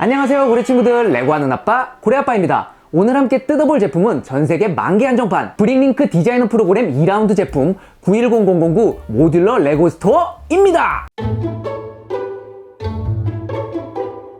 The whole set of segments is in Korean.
안녕하세요 고래 친구들. 레고하는 아빠 고래아빠입니다. 오늘 함께 뜯어볼 제품은 전세계 만개 한정판 브링링크 디자이너 프로그램 2라운드 제품 910009 모듈러 레고 스토어입니다.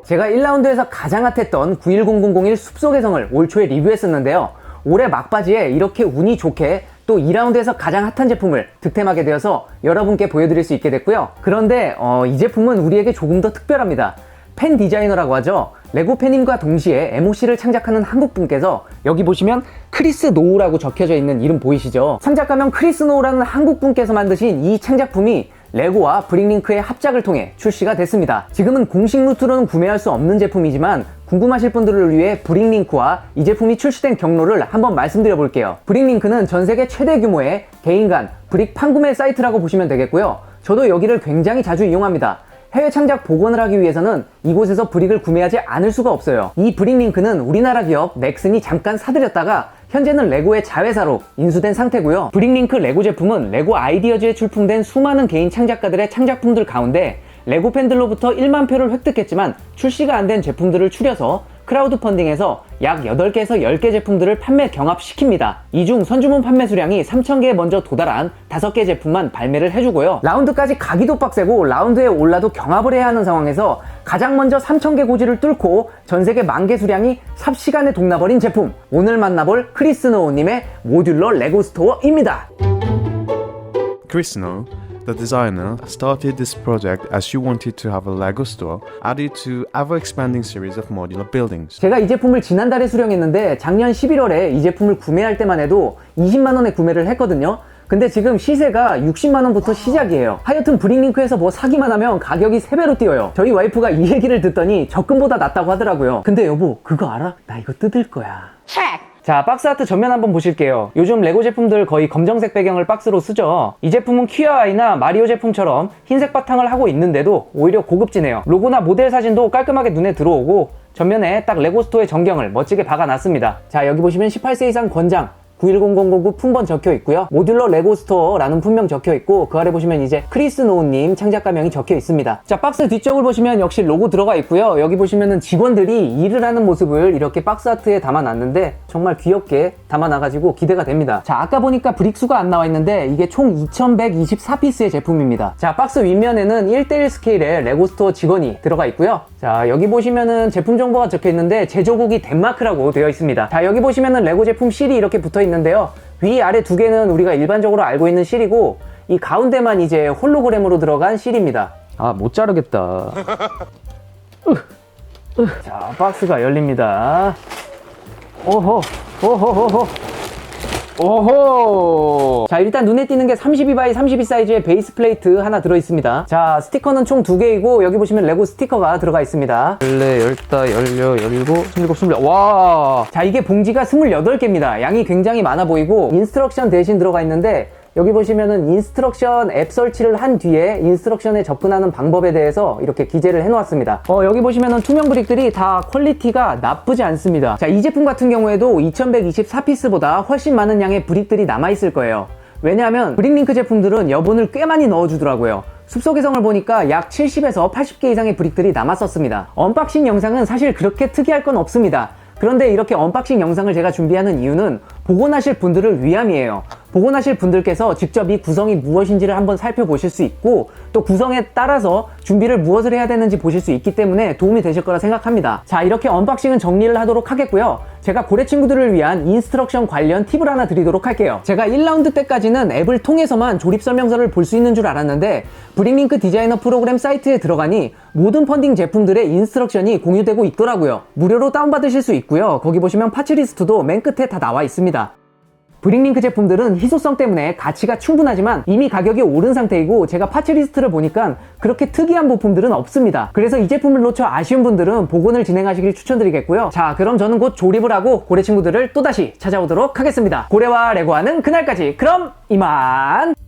제가 1라운드에서 가장 핫했던 91001 숲속의 성을 올 초에 리뷰했었는데요. 올해 막바지에 이렇게 운이 좋게 또 2라운드에서 가장 핫한 제품을 득템하게 되어서 여러분께 보여드릴 수 있게 됐고요. 그런데 어, 이 제품은 우리에게 조금 더 특별합니다 팬 디자이너라고 하죠. 레고 팬님과 동시에 MOC를 창작하는 한국 분께서 여기 보시면 크리스 노우라고 적혀져 있는 이름 보이시죠? 창작가명 크리스 노우라는 한국 분께서 만드신 이 창작품이 레고와 브링링크의 합작을 통해 출시가 됐습니다. 지금은 공식 루트로는 구매할 수 없는 제품이지만 궁금하실 분들을 위해 브링링크와 이 제품이 출시된 경로를 한번 말씀드려 볼게요. 브링링크는 전 세계 최대 규모의 개인 간 브릭 판구매 사이트라고 보시면 되겠고요. 저도 여기를 굉장히 자주 이용합니다. 해외 창작 복원을 하기 위해서는 이곳에서 브릭을 구매하지 않을 수가 없어요. 이 브릭 링크는 우리나라 기업 넥슨이 잠깐 사들였다가 현재는 레고의 자회사로 인수된 상태고요. 브릭 링크 레고 제품은 레고 아이디어즈에 출품된 수많은 개인 창작가들의 창작품들 가운데 레고 팬들로부터 1만 표를 획득했지만 출시가 안 된 제품들을 추려서 크라우드 펀딩에서 약 8개에서 10개 제품들을 판매 경합시킵니다. 이 중 선주문 판매 수량이 3,000개에 먼저 도달한 5개 제품만 발매를 해주고요. 라운드까지 가기도 빡세고 라운드에 올라도 경합을 해야 하는 상황에서 가장 먼저 3,000개 고지를 뚫고 전 세계 만개 수량이 삽시간에 동나버린 제품. 오늘 만나볼 크리스 노우님의 모듈러 레고 스토어입니다. Snow, the designer, started this project as she wanted to have a Lego store added to ever expanding series of modular buildings. 제가 이 제품을 지난달에 수령했는데 작년 11월에 이 제품을 구매할 때만 해도 20만 원에 구매를 했거든요. 근데 지금 시세가 60만원부터 시작이에요. 하여튼 브링링크에서 뭐 사기만 하면 가격이 3배로 뛰어요. 저희 와이프가 이 얘기를 듣더니 적금보다 낫다고 하더라고요. 근데 여보, 그거 알아? 나 이거 뜯을 거야. 자, 박스 아트 전면 한번 보실게요. 요즘 레고 제품들 거의 검정색 배경을 박스로 쓰죠. 이 제품은 퀴어아이나 마리오 제품처럼 흰색 바탕을 하고 있는데도 오히려 고급지네요. 로고나 모델 사진도 깔끔하게 눈에 들어오고 전면에 딱 레고 스토어의 전경을 멋지게 박아놨습니다. 자, 여기 보시면 18세 이상 권장 910009 품번 적혀 있고요. 모듈러 레고 스토어라는 품명 적혀 있고 그 아래 보시면 이제 크리스 노우님 창작가명이 적혀 있습니다. 자 박스 뒤쪽을 보시면 역시 로고 들어가 있고요. 여기 보시면은 직원들이 일을 하는 모습을 이렇게 박스 아트에 담아놨는데 정말 귀엽게 담아놔가지고 기대가 됩니다. 자 아까 보니까 브릭수가 안 나와 있는데 이게 총 2124피스의 제품입니다. 자 박스 윗면에는 1대1 스케일의 레고 스토어 직원이 들어가 있고요. 자 여기 보시면은 제품 정보가 적혀 있는데 제조국이 덴마크라고 되어 있습니다. 자 여기 보시면은 레고 제품 실이 이렇게 붙어 있는 데요. 위 아래 두 개는 우리가 일반적으로 알고 있는 실이고 이 가운데만 이제 홀로그램으로 들어간 실입니다. 아 못 자르겠다. 자 박스가 열립니다. 오호 오호호호 오호! 자 일단 눈에 띄는 게 32바이 32 사이즈의 베이스 플레이트 하나 들어있습니다. 자 스티커는 총 두 개이고 여기 보시면 레고 스티커가 들어가 있습니다. 14, 15, 16, 17, 27 와자 이게 봉지가 28개입니다. 양이 굉장히 많아 보이고 인스트럭션 대신 들어가 있는데 여기 보시면은 인스트럭션 앱 설치를 한 뒤에 인스트럭션에 접근하는 방법에 대해서 이렇게 기재를 해놓았습니다. 어, 여기 보시면은 투명 브릭들이 다 퀄리티가 나쁘지 않습니다. 자, 이 제품 같은 경우에도 2124피스보다 훨씬 많은 양의 브릭들이 남아있을 거예요. 왜냐하면 브릭링크 제품들은 여분을 꽤 많이 넣어주더라고요. 숲속의 성을 보니까 약 70에서 80개 이상의 브릭들이 남았었습니다. 언박싱 영상은 사실 그렇게 특이할 건 없습니다. 그런데 이렇게 언박싱 영상을 제가 준비하는 이유는 복원하실 분들을 위함이에요. 복원하실 분들께서 직접 이 구성이 무엇인지를 한번 살펴보실 수 있고 또 구성에 따라서 준비를 무엇을 해야 되는지 보실 수 있기 때문에 도움이 되실 거라 생각합니다. 자 이렇게 언박싱은 정리를 하도록 하겠고요. 제가 고래 친구들을 위한 인스트럭션 관련 팁을 하나 드리도록 할게요. 제가 1라운드 때까지는 앱을 통해서만 조립 설명서를 볼 수 있는 줄 알았는데 브링링크 디자이너 프로그램 사이트에 들어가니 모든 펀딩 제품들의 인스트럭션이 공유되고 있더라고요. 무료로 다운받으실 수 있고요. 거기 보시면 파츠 리스트도 맨 끝에 다 나와 있습니다. 브링링크 제품들은 희소성 때문에 가치가 충분하지만 이미 가격이 오른 상태이고 제가 파츠 리스트를 보니까 그렇게 특이한 부품들은 없습니다. 그래서 이 제품을 놓쳐 아쉬운 분들은 복원을 진행하시길 추천드리겠고요. 자, 그럼 저는 곧 조립을 하고 고래 친구들을 또다시 찾아오도록 하겠습니다. 고래와 레고하는 그날까지 그럼 이만!